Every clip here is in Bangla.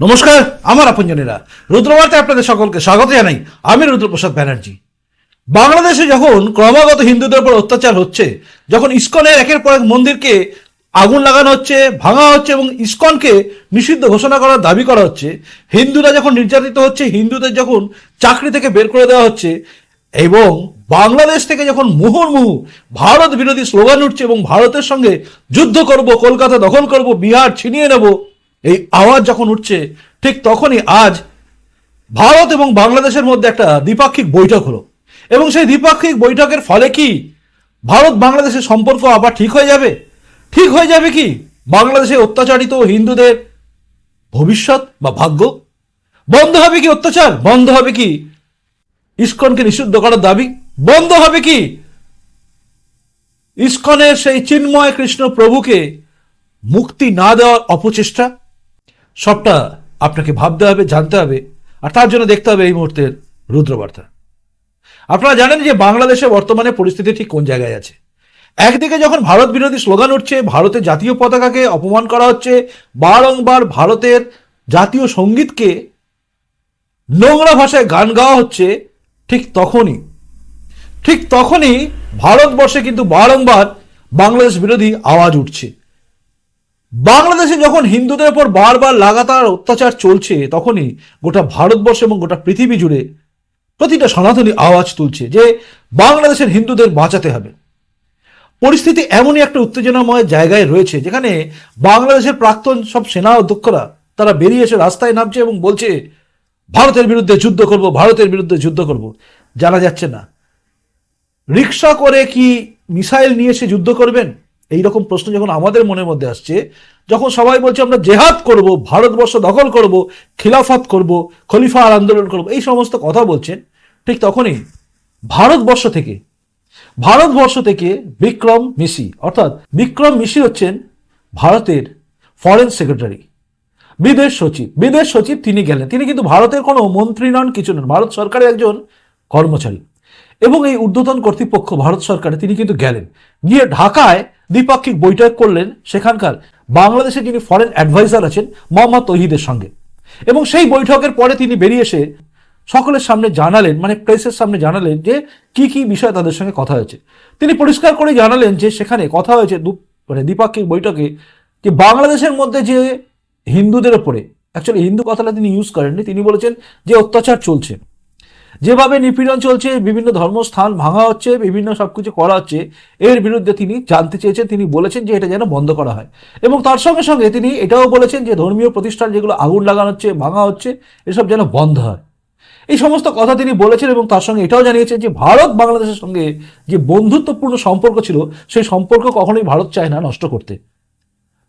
নমস্কার, আমার আপনজনেরা। রুদ্রবার্তায় আপনাদের সকলকে স্বাগত জানাই। আমি রুদ্রপ্রসাদ ব্যানার্জি। বাংলাদেশে যখন ক্রমাগত হিন্দুদের উপর অত্যাচার হচ্ছে, যখন ইস্কনের একের পর এক মন্দিরকে আগুন লাগানো হচ্ছে, ভাঙা হচ্ছে এবং ইস্কনকে নিষিদ্ধ ঘোষণা করার দাবি করা হচ্ছে, হিন্দুরা যখন নির্যাতিত হচ্ছে, হিন্দুদের যখন চাকরি থেকে বের করে দেওয়া হচ্ছে এবং বাংলাদেশ থেকে যখন মুহুর্মুহু ভারত বিরোধী স্লোগান উঠছে এবং ভারতের সঙ্গে যুদ্ধ করব, কলকাতা দখল করব, বিহার ছিনিয়ে নেব এই আওয়াজ যখন উঠছে, ঠিক তখনই আজ ভারত এবং বাংলাদেশের মধ্যে একটা দ্বিপাক্ষিক বৈঠক হলো। এবং সেই দ্বিপাক্ষিক বৈঠকের ফলে কি ভারত বাংলাদেশের সম্পর্ক আবার ঠিক হয়ে যাবে? ঠিক হয়ে যাবে কি বাংলাদেশে অত্যাচারিত হিন্দুদের ভবিষ্যৎ বা ভাগ্য? বন্ধ হবে কি অত্যাচার? বন্ধ হবে কি ইস্কনকে নিষিদ্ধ করার দাবি? বন্ধ হবে কি ইস্কনের সেই চিন্ময় কৃষ্ণ প্রভুকে মুক্তি না দেওয়ার অপচেষ্টা? সবটা আপনাকে ভাবতে হবে, জানতে হবে, আর তার জন্য দেখতে হবে এই মুহূর্তের রুদ্রবার্তা। আপনারা জানেন যে বাংলাদেশে বর্তমানে পরিস্থিতি ঠিক কোন জায়গায় আছে? একদিকে যখন ভারত বিরোধী স্লোগান উঠছে, ভারতের জাতীয় পতাকাকে অপমান করা হচ্ছে, বারংবার ভারতের জাতীয় সঙ্গীতকে নোংরা ভাষায় গান গাওয়া হচ্ছে, ঠিক তখনই ঠিক তখনই ভারতবর্ষে কিন্তু বারংবার বাংলাদেশ বিরোধী আওয়াজ উঠছে। বাংলাদেশে যখন হিন্দুদের উপর বারবার লাগাতার অত্যাচার চলছে, তখনই গোটা ভারতবর্ষ এবং গোটা পৃথিবী জুড়ে প্রতিটা সনাতনী আওয়াজ তুলছে যে বাংলাদেশের হিন্দুদের বাঁচাতে হবে। পরিস্থিতি এমনই একটা উত্তেজনাময় জায়গায় রয়েছে, যেখানে বাংলাদেশের প্রাক্তন সব সেনা অধ্যক্ষরা তারা বেরিয়ে এসে রাস্তায় নামছে এবং বলছে, ভারতের বিরুদ্ধে যুদ্ধ করব, ভারতের বিরুদ্ধে যুদ্ধ করব। জানা যাচ্ছে না। রিক্সা করে কি মিসাইল নিয়ে এসে যুদ্ধ করবেন? এই রকম প্রশ্ন যখন আমাদের মনের মধ্যে আসছে, যখন সবাই বলছে আমরা জেহাদ করব, ভারতবর্ষ দখল করব, খিলাফত করব, খলিফা আর আন্দোলন করব, এই সমস্ত কথা বলছেন, ঠিক তখনই ভারতবর্ষ থেকে ভারতবর্ষ থেকে বিক্রম মিশি, অর্থাৎ বিক্রম মিশি হচ্ছেন ভারতের ফরেন সেক্রেটারি বিদেশ সচিব বিদেশ সচিব তিনি গেলেন, তিনি কিন্তু ভারতের কোনো মন্ত্রী নন, কিছু নন, ভারত সরকারের একজন কর্মচারী। এবং এই ঊর্ধ্বতন কর্তৃপক্ষ, ভারত সরকারে তিনি কিন্তু গেলেন। গিয়ে ঢাকায় দ্বিপাক্ষিক বৈঠক করলেন সেখানকার বাংলাদেশের যিনি ফরেন অ্যাডভাইজার আছেন, মোহাম্মদ তহিদের সঙ্গে। এবং সেই বৈঠকের পরে তিনি বেরিয়ে এসে সকলের সামনে জানালেন মানে প্রেসের সামনে জানালেন যে কি কি বিষয় তাদের সঙ্গে কথা হয়েছে। তিনি পরিষ্কার করে জানালেন যে সেখানে কথা হয়েছে মানে দ্বিপাক্ষিক বৈঠকে যে বাংলাদেশের মধ্যে যে হিন্দুদের ওপরে অ্যাকচুয়ালি হিন্দু কথাটা তিনি ইউজ করেননি, তিনি বলেছেন যে অত্যাচার চলছে। যেভাবে নিপীড়ন চলছে, বিভিন্ন ধর্মস্থান ভাঙা হচ্ছে, বিভিন্ন সবকিছু করা হচ্ছে, এর বিরুদ্ধে তিনি জানতে চেয়েছেন, তিনি বলেছেন যে এটা যেন বন্ধ করা হয়। এবং তার সঙ্গে সঙ্গে তিনি এটাও বলেছেন যে ধর্মীয় প্রতিষ্ঠান যেগুলো আগুন লাগানো হচ্ছে, ভাঙা হচ্ছে, এসব যেন বন্ধ হয়। এই সমস্ত কথা তিনি বলেছেন এবং তার সঙ্গে এটাও জানিয়েছেন যে ভারত বাংলাদেশের সঙ্গে যে বন্ধুত্বপূর্ণ সম্পর্ক ছিল, সেই সম্পর্ক কখনোই ভারত চায় না নষ্ট করতে।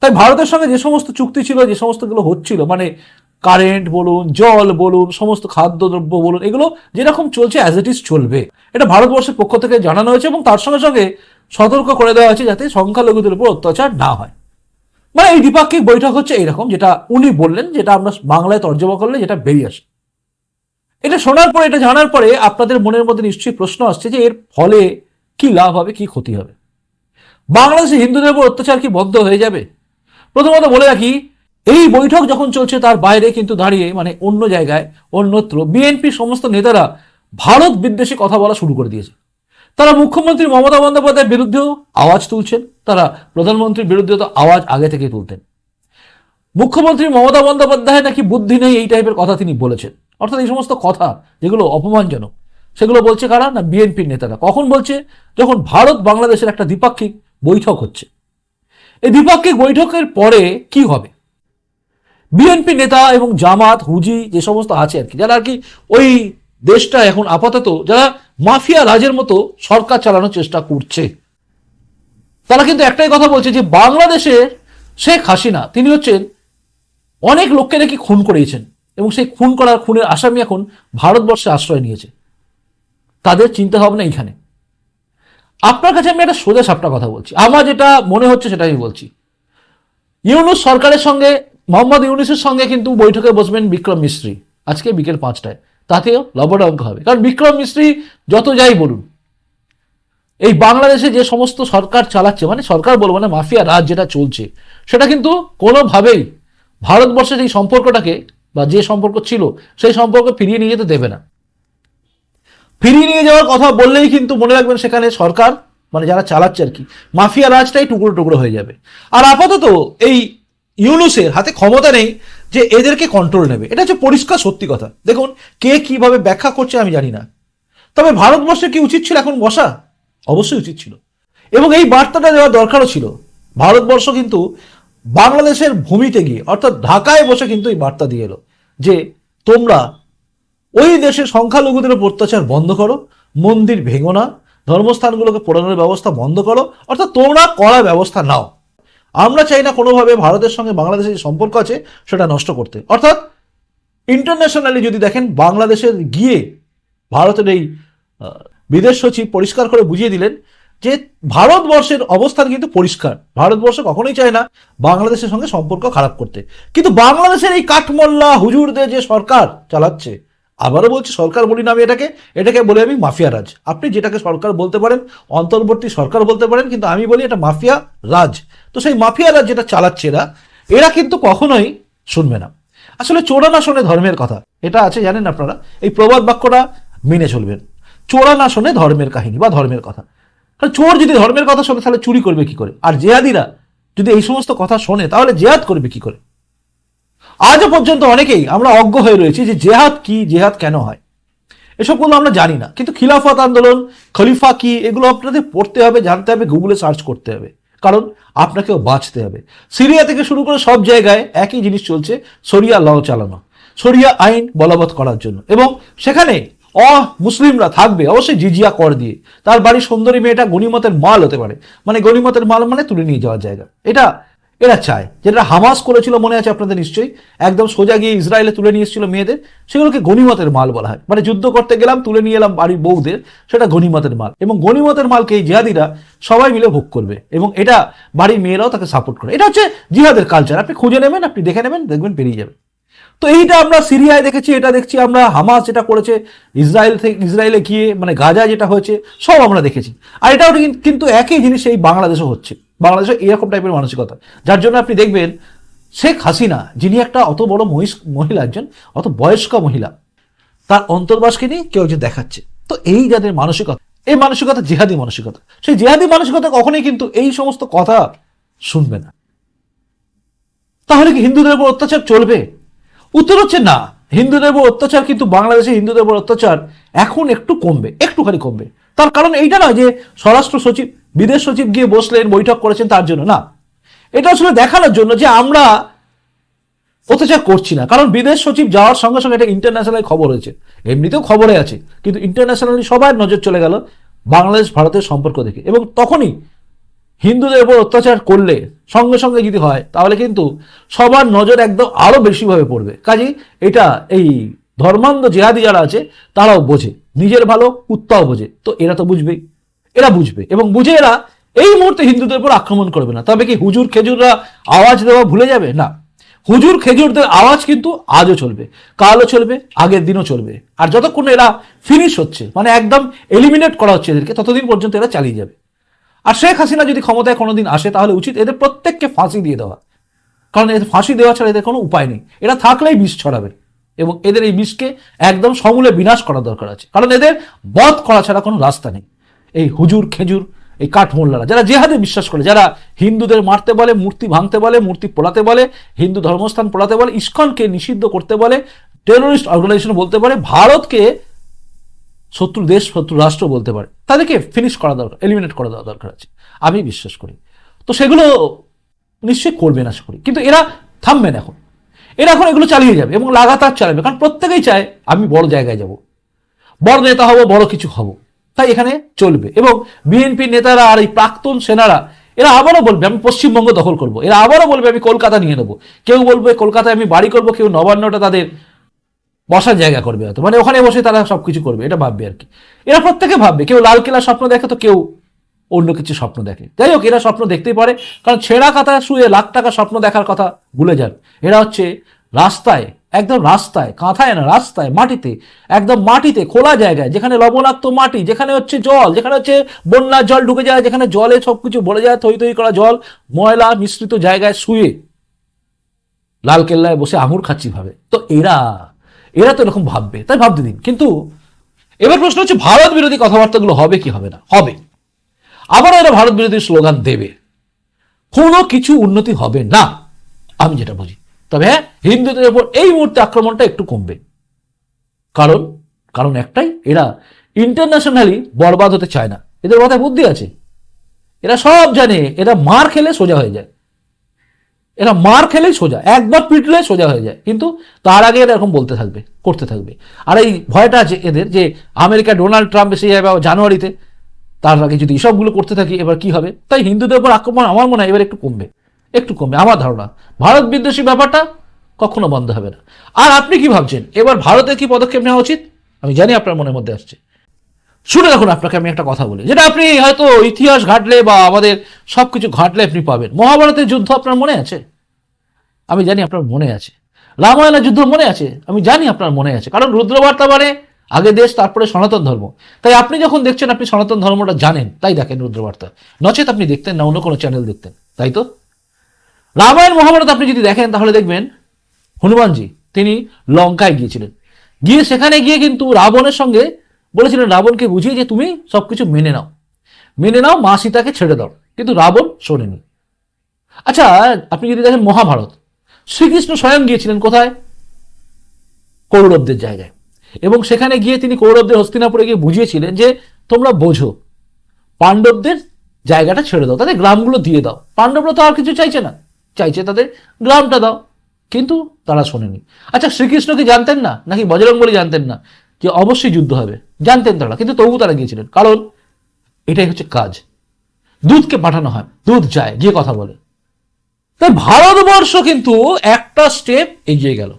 তাই ভারতের সঙ্গে যে সমস্ত চুক্তি ছিল, যে সমস্তগুলো হচ্ছিল মানে কারেন্ট বলুন, জল বলুন, সমস্ত খাদ্যদ্রব্য বলুন, এগুলো যেরকম চলছে অ্যাজ ইট ইজ চলবে। এটা ভারতবর্ষের পক্ষ থেকে জানানো হয়েছে এবং তার সঙ্গে সঙ্গে সতর্ক করে দেওয়া হয়েছে যাতে সংখ্যালঘুদের উপর অত্যাচার না হয়। মানে এই দ্বিপাক্ষিক বৈঠক হচ্ছে এইরকম, যেটা উনি বললেন, যেটা আমরা বাংলায় তর্জমা করলে যেটা বেরিয়ে আসে। এটা শোনার পরে, এটা জানার পরে আপনাদের মনের মধ্যে নিশ্চয়ই প্রশ্ন আসছে যে এর ফলে কি লাভ হবে, কি ক্ষতি হবে? বাংলাদেশে হিন্দুদের উপর অত্যাচার কি বন্ধ হয়ে যাবে? প্রথমত বলে রাখি এই বৈঠক যখন চলছে, তার বাইরে কিন্তু দাঁড়িয়ে মানে অন্য জায়গায়, অন্যত্র বিএনপির সমস্ত নেতারা ভারত বিদ্বেষী কথা বলা শুরু করে দিয়েছে। তারা মুখ্যমন্ত্রী মমতা বন্দ্যোপাধ্যায়ের বিরুদ্ধেও আওয়াজ তুলছেন, তারা প্রধানমন্ত্রীর বিরুদ্ধে তো আওয়াজ আগে থেকে তুলতেন। মুখ্যমন্ত্রী মমতা বন্দ্যোপাধ্যায় নাকি বুদ্ধি নেই, এই টাইপের কথা তিনি বলেছেন। অর্থাৎ এই সমস্ত কথা যেগুলো অপমানজনক, সেগুলো বলছে কারা? না বিএনপির নেতারা। কখন বলছে? যখন ভারত বাংলাদেশের একটা দ্বিপাক্ষিক বৈঠক হচ্ছে। এই দ্বিপাক্ষিক বৈঠকের পরে কি হবে? বিএনপি নেতা এবং জামাত, হুজি, যে সমস্ত আছে আর কি, যারা আর কি ওই দেশটা এখন আপাতত যারা মাফিয়া রাজের মতো সরকার চালানোর চেষ্টা করছে। তারা কিন্তু একটাই কথা বলছে যে বাংলাদেশের শেখ হাসিনা, তিনি হচ্ছেন অনেক লোককে নাকি খুন করিয়েছেন এবং সেই খুন করার খুনের আসামি এখন ভারতবর্ষে আশ্রয় নিয়েছে। তাদের চিন্তা ভাবনা এইখানে। আপনার কাছে আমি একটা সোজা সাপটা কথা বলছি। আমার যেটা মনে হচ্ছে সেটা আমি বলছি। ইউনুস সরকারের সঙ্গে মোহাম্মদ ইউনুসের সঙ্গে কিন্তু বৈঠকে বসবেন বিক্রম মিস্ত্রি। আজকে বিকেল পাঁচটায়। তাতেও লবড অঙ্ক হবে। কারণ বিক্রম মিস্ত্রি যত যাই বলুন, এই বাংলাদেশে যে সমস্ত সরকার চালাচ্ছে মানে সরকার বলব না, মাফিয়া রাজ যেটা চলছে, সেটা কিন্তু কোনোভাবেই ভারতবর্ষের এই সম্পর্কটাকে বা যে সম্পর্ক ছিল, সেই সম্পর্ক ফিরিয়ে নিয়ে যেতে দেবে না। ফিরিয়ে নিয়ে যাওয়ার কথা বললেই কিন্তু মনে রাখবেন সেখানে সরকার মানে যারা চালাচ্ছে আর কি, মাফিয়া রাজটাই টুকরো টুকরো হয়ে যাবে। আর আপাতত এই ইউনুসের হাতে ক্ষমতা নেই যে এদেরকে কন্ট্রোল নেবে। এটা হচ্ছে পরিষ্কার সত্যি কথা। দেখুন, কে কীভাবে ব্যাখ্যা করছে আমি জানি না। তবে ভারতবর্ষে কি উচিত ছিল এখন বসা? অবশ্যই উচিত ছিল। এবং এই বার্তাটা দেওয়া দরকারও ছিল। ভারতবর্ষ কিন্তু বাংলাদেশের ভূমিতে গিয়ে, অর্থাৎ ঢাকায় বসে কিন্তু এই বার্তা দিয়ে এলো যে, তোমরা ওই দেশের সংখ্যালঘুদের উপর অত্যাচার বন্ধ করো, মন্দির ভেঙো না, ধর্মস্থানগুলোকে পোড়ানোর ব্যবস্থা বন্ধ করো, অর্থাৎ তোমরা করা ব্যবস্থা নাও। আমরা চাই না কোনোভাবে ভারতের সঙ্গে বাংলাদেশের যে সম্পর্ক আছে, সেটা নষ্ট করতে। অর্থাৎ ইন্টারন্যাশনালি যদি দেখেন, বাংলাদেশের গিয়ে ভারতের এই বিদেশ সচিব পরিষ্কার করে বুঝিয়ে দিলেন যে ভারতবর্ষের অবস্থান কিন্তু পরিষ্কার। ভারতবর্ষ কখনোই চায় না বাংলাদেশের সঙ্গে সম্পর্ক খারাপ করতে। কিন্তু বাংলাদেশের এই কাঠমোল্লা হুজুরদের যে সরকার চালাচ্ছে আবারও বলছি, সরকার বলি না আমি এটাকে এটাকে বলি আমি মাফিয়া রাজ। আপনি যেটাকে সরকার বলতে পারেন, অন্তর্বর্তী সরকার বলতে পারেন, কিন্তু আমি বলি এটা মাফিয়া রাজ। তো সেই মাফিয়া রাজ যেটা চালাচ্ছে এরা এরা কিন্তু কখনোই শুনবে না। আসলে চোরা না শোনে ধর্মের কথা। এটা আছে, জানেন আপনারা, এই প্রবাদ বাক্যটা মেনে চলবেন। চোরা না শোনে ধর্মের কাহিনী বা ধর্মের কথা। কারণ চোর যদি ধর্মের কথা শোনে, তাহলে চুরি করবে কি করে? আর জেহাদিরা যদি এই সমস্ত কথা শোনে, তাহলে জেহাদ করবে কি করে? আজও পর্যন্ত অনেকেই আমরা অজ্ঞ হয়ে রয়েছি যে জেহাদ কি, জেহাদ কেন হয়? এসবগুলো আমরা জানি না। কিন্তু খিলাফত আন্দোলন, খলিফা কি, এগুলো আপনাদের পড়তে হবে, জানতে হবে গুগলে সার্চ করতে হবে। কারণ আপনাকেও বাঁচতে হবে। সিরিয়া থেকে শুরু করে সব জায়গায় একই জিনিস চলছে, সরিয়া ল চালানো। সরিয়া আইন বলবৎ করার জন্য। এবং সেখানে অ মুসলিমরা থাকবে, অবশ্যই জিজিয়া কর দিয়ে। তার বাড়ির সুন্দরী মেয়েটা গণিমতের মাল হতে পারে। মানে গণিমতের মাল মানে তুলে নিয়ে যাওয়ার জায়গা। এটা এরা চায়। যেটা হামাস করেছিল মনে আছে আপনাদের নিশ্চয়ই? একদম সোজা গিয়ে ইসরায়েলে তুলে নিয়ে এসেছিল মেয়েদের। সেগুলোকে গণিমতের মাল বলা হয়। মানে যুদ্ধ করতে গেলাম, তুলে নিয়ে এলাম বাড়ির বউদের, সেটা গণিমতের মাল। এবং গণিমতের মালকে এই জিহাদিরা সবাই মিলে ভোগ করবে। এবং এটা বাড়ির মেয়েরাও তাকে সাপোর্ট করে। এটা হচ্ছে জিহাদের কালচার আপনি খুঁজে নেবেন, আপনি দেখে নেবেন, দেখবেন পেরিয়ে যাবে। তো এইটা আমরা সিরিয়ায় দেখেছি, এটা দেখছি আমরা, হামাস যেটা করেছে, ইসরায়েল থেকে, ইসরায়েলে গিয়ে মানে গাজা যেটা হয়েছে, সব আমরা দেখেছি। আর এটাও কিন- কিন্তু একই জিনিস এই বাংলাদেশে হচ্ছে। বাংলাদেশে এরকম টাইপের মানসিকতা। যার জন্য আপনি দেখবেন, শেখ হাসিনা, যিনি একটা অত বড় মহিলা একজন, অত বয়স্ক মহিলা, তার অন্তর্বাসকে নিয়ে কেউ একজন দেখাচ্ছে। তো এই যাদের মানসিকতা, এই মানসিকতা জেহাদি মানসিকতা। সেই জেহাদি মানসিকতা কখনোই কিন্তু এই সমস্ত কথা শুনবে না। তাহলে কি হিন্দুদের উপর অত্যাচার চলবে? উত্তর হচ্ছে না। হিন্দুদের উপর অত্যাচার কিন্তু বাংলাদেশে হিন্দুদের উপর অত্যাচার এখন একটু কমবে, একটুখানি কমবে। তার কারণ এইটা নয় যে স্বরাষ্ট্র সচিব, বিদেশ সচিব গিয়ে বসলেন, বৈঠক করেছেন তার জন্য, না। এটা আসলে দেখানোর জন্য যে আমরা অত্যাচার করছি না। কারণ বিদেশ সচিব যাওয়ার সঙ্গে সঙ্গে এটা ইন্টারন্যাশনাল খবর হয়েছে। এমনিতেও খবরে আছে, কিন্তু ইন্টারন্যাশনালি সবার নজর চলে গেল বাংলাদেশ, ভারতের সম্পর্ক দেখে। এবং তখনই হিন্দুদের উপর অত্যাচার করলে সঙ্গে সঙ্গে যদি হয়, তাহলে কিন্তু সবার নজর একদম আরও বেশিভাবে পড়বে। কাজেই এটা এই ধর্মান্ধ জেহাদি যারা আছে, তারাও বোঝে। নিজের ভালো কুত্তাও বোঝে। তো এরা তো বুঝবেই। এরা বুঝবে। এবং বুঝে এরা এই মুহূর্তে হিন্দুদের উপর আক্রমণ করবে না। তবে কি হুজুর খেজুররা আওয়াজ দেওয়া ভুলে যাবে? না। হুজুর খেজুরদের আওয়াজ কিন্তু আজও চলবে। কালও চলবে, আগের দিনও চলবে। আর যতক্ষণ এরা ফিনিশ হচ্ছে মানে একদম এলিমিনেট করা হচ্ছে এদেরকে, ততদিন পর্যন্ত এরা চালিয়ে যাবে। আর শেখ হাসিনা যদি ক্ষমতায় কোনোদিন আসে, তাহলে উচিত এদের প্রত্যেককে ফাঁসি দিয়ে দেওয়া। কারণ এদের ফাঁসি দেওয়া ছাড়া এদের কোনো উপায় নেই। এরা থাকলেই বিষ ছড়াবে। এবং এদের এই বিষকে একদম সমূলে বিনাশ করা দরকার আছে। কারণ এদের বধ করা ছাড়া কোনো রাস্তা নেই। এই হুজুর, খেজুর, এই কাঠমোল্লারা, যারা জেহাদে বিশ্বাস করে, যারা হিন্দুদের মারতে বলে, মূর্তি ভাঙতে বলে, মূর্তি পোড়াতে বলে, হিন্দু ধর্মস্থান পোড়াতে বলে, ইস্কনকে নিষিদ্ধ করতে বলে টেরোরিস্ট অর্গানাইজেশন বলতে পারে, ভারতকে শত্রু, দেশ শত্রু, রাষ্ট্র বলতে পারে, তাদেরকে ফিনিশ করা দরকার এলিমিনেট করা দেওয়া দরকার আছে। আমি বিশ্বাস করি। তো সেগুলো নিশ্চয়ই করবে না আশা করি। কিন্তু এরা থামবেন এখন। এরা এখন এগুলো চালিয়ে যাবে এবং লাগাতার চালাবে। কারণ প্রত্যেকেই চায়, আমি বড় জায়গায় যাব। বড় নেতা হব, বড় কিছু হব। তাই এখানে চলবে। এবং বিএনপি নেতারা আর এই প্রাক্তন সেনারা, এরা আবারও বলবে, আমি পশ্চিমবঙ্গ দখল করব। এরা আবারও বলবে, আমি কলকাতা নিয়ে নেব। কেউ বলবে, কলকাতায় আমি বাড়ি করব, কেউ নবান্নটা তাদের বসার জায়গা করবে হয়তো। মানে ওখানে বসে তারা সব কিছু করবে। এটা ভাববে আর কি। এরা প্রত্যেকে ভাববে। কেউ লাল কেলা স্বপ্ন দেখে তো কেউ অন্য কিছু স্বপ্ন দেখে। যাই হোক, এরা স্বপ্ন দেখতেই পারে, কারণ ছেঁড়া কাতায় শুয়ে লাখ টাকা স্বপ্ন দেখার কথা ভুলে যান। এরা হচ্ছে রাস্তায়, একদম রাস্তায়, কাঁথায় না, রাস্তায়, মাটিতে, একদম মাটিতে, খোলা জায়গায়, যেখানে লবণাক্ত মাটি, যেখানে হচ্ছে জল, যেখানে হচ্ছে বন্যার জল ঢুকে যায়, যেখানে জলে সব কিছু ভরে যায়, থই থই করা জল, ময়লা মিশ্রিত জায়গায় শুয়ে লালকেল্লায় বসে আঙুর খাচ্ছি ভাবে। তো এরা এরা তো এরকম ভাববে, তাই ভাবতে দিন। কিন্তু এবার প্রশ্ন হচ্ছে, ভারত বিরোধী কথাবার্তাগুলো হবে কি হবে না? হবে। আবারও এরা ভারত বিরোধী স্লোগান দেবে। কোনো কিছু উন্নতি হবে না, আমি যেটা বুঝি তবে হ্যাঁ হিন্দুদের উপর এই মুহূর্তে আক্রমণটা একটু কমবে। কারণ কারণ একটাই, এরা ইন্টারন্যাশনালি বরবাদ হতে চায় না। এদের মাথায় বুদ্ধি আছে। এরা সব জানে, এরা মার খেলে সোজা হয়ে যায়। এরা মার খেলেই সোজা, একবার পিটলে সোজা হয়ে যায়। কিন্তু তার আগে এরা এরকম বলতে থাকবে, করতে থাকবে। আর এই ভয়টা আছে এদের যে আমেরিকা ডোনাল্ড ট্রাম্প এসে যাবে জানুয়ারিতে তার আগে যদি এসবগুলো করতে থাকি, এবার কি হবে? তাই হিন্দুদের উপর আক্রমণ আমার মনে হয় এবার একটু কমবে। একটু কমবে, আমার ধারণা। ভারত বিদ্বেষী ব্যাপারটা কখনো বন্ধ হবে না। আর আপনি কি ভাবছেন? এবার ভারতের কি পদক্ষেপ নেওয়া উচিত? আমি জানি আপনার মনের মধ্যে আসছে। শুনে রাখুন, আপনাকে আমি একটা কথা বলি। যেটা আপনি হয়তো ইতিহাস ঘাটলে বা আমাদের সবকিছু ঘাটলে আপনি পাবেন। মহাভারতের যুদ্ধ আপনার মনে আছে? আমি জানি আপনার মনে আছে। রামায়ণের যুদ্ধ মনে আছে? আমি জানি আপনার মনে আছে। কারণ রুদ্রবার্তা মানে আগে দেশ, তারপরে সনাতন ধর্ম। তাই আপনি যখন দেখছেন, আপনি সনাতন ধর্মটা জানেন, তাই দেখেন রুদ্রবার্তা। নচেত আপনি দেখতেন না, অন্য কোনো চ্যানেল দেখতেন, তাই তো? রামায়ণ, মহাভারত আপনি যদি দেখেন, তাহলে দেখবেন, হনুমানজি, তিনি লঙ্কায় গিয়েছিলেন। গিয়ে সেখানে গিয়ে কিন্তু রাবণের সঙ্গে বলেছিলেন, রাবণকে বুঝিয়ে যে তুমি সবকিছু মেনে নাও। মেনে নাও, মা সীতাকে ছেড়ে দাও। কিন্তু রাবণ শোনেনি। আচ্ছা আপনি যদি দেখেন মহাভারত, শ্রীকৃষ্ণ স্বয়ং গিয়েছিলেন কোথায়? কৌরবদের জায়গায়। এবং সেখানে গিয়ে তিনি কৌরবদের হস্তিনাপুরে গিয়ে বুঝিয়েছিলেন যে তোমরা বোঝো, পাণ্ডবদের জায়গাটা ছেড়ে দাও, তাদের গ্রামগুলো দিয়ে দাও। পাণ্ডবরা তো আর কিছু চাইছে না, চাইছে তাদের গ্রামটা দাও, কিন্তু তারা শোনেনি। আচ্ছা শ্রীকৃষ্ণ কি জানতেন না, নাকি বজরং বলি জানতেন না যে অবশ্যই যুদ্ধ হবে? জানতেন তারা, কিন্তু তবু তারা গিয়েছিলেন। কারণ এটাই হচ্ছে কাজ। দুধকে পাঠানো হয় দুধ যায়, গিয়ে কথা বলে। তাই ভারতবর্ষ কিন্তু একটা স্টেপ এগিয়ে গেল।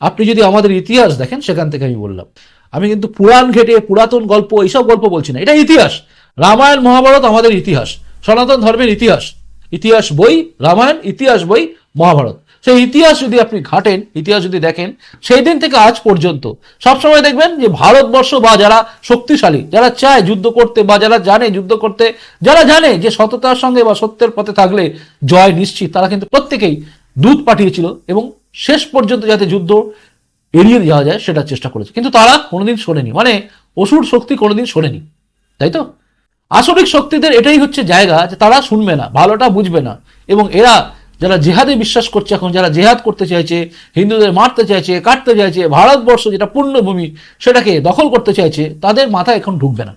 আপনি যদি আমাদের ইতিহাস দেখেন, সেখান থেকে আমি বললাম। আমি কিন্তু পুরাণ ঘেটে, পুরাতন গল্প, এইসব গল্প বলছি না। এটা ইতিহাস। রামায়ণ মহাভারত আমাদের ইতিহাস। সনাতন ধর্মের ইতিহাস। ইতিহাস বই, রামায়ণ, ইতিহাস বই, মহাভারত। সেই ইতিহাস যদি আপনি ঘাটেন, ইতিহাস যদি দেখেন, সেই দিন থেকে আজ পর্যন্ত সবসময় দেখবেন যে ভারতবর্ষ বা যারা শক্তিশালী, যারা চায় যুদ্ধ করতে বা যারা জানে যুদ্ধ করতে, যারা জানে যে সততার সঙ্গে বা সত্যের পথে থাকলে জয় নিশ্চিত, তারা কিন্তু প্রত্যেকেই দুধ পাঠিয়েছিল এবং শেষ পর্যন্ত যাতে যুদ্ধ এড়িয়ে যাওয়া যায় সেটা চেষ্টা করেছে। কিন্তু তারা কোনোদিন শোনেনি। মানে অসুর শক্তি কোনোদিন শোনেনি। তাই তো? আসরিক শক্তিদের এটাই হচ্ছে জায়গা যে তারা শুনবে না, ভালোটা বুঝবে না। এবং এরা যারা জেহাদে বিশ্বাস করছে, এখন যারা জেহাদ করতে চাইছে, হিন্দুদের মারতে চাইছে, কাটতে চাইছে, ভারতবর্ষ যেটা পূর্ণভূমি সেটাকে দখল করতে চাইছে, তাদের মাথায় এখন ঢুকবে না।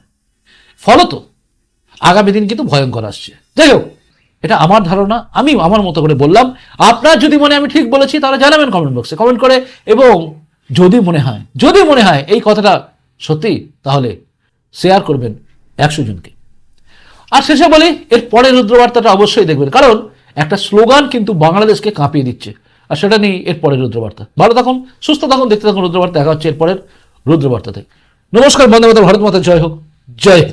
ফলত আগামী দিন কিন্তু ভয়ঙ্কর আসছে। যাই হোক এটা আমার ধারণা, আমি আমার মতো করে বললাম। আপনার যদি মনে আমি ঠিক বলেছি, তাহলে জানাবেন কমেন্ট বক্সে কমেন্ট করে এবং যদি মনে হয়, যদি মনে হয় এই কথাটা সত্যি, তাহলে শেয়ার করবেন একশো জনকে। আর শেষে বলি, এর পরের রুদ্রবার্তাটা অবশ্যই দেখবেন। কারণ একটা স্লোগান কিন্তু বাংলাদেশকে কাঁপিয়ে দিচ্ছে। আর সেটা নিয়ে এর পরের রুদ্রবার্তা। ভালো থাকুন, সুস্থ থাকুন, দেখতে থাকুন রুদ্রবার্তা। দেখা হচ্ছে এর পরের রুদ্রবার্তাতে। নমস্কার মাতা ভারত মাতা জয় হোক। জয়।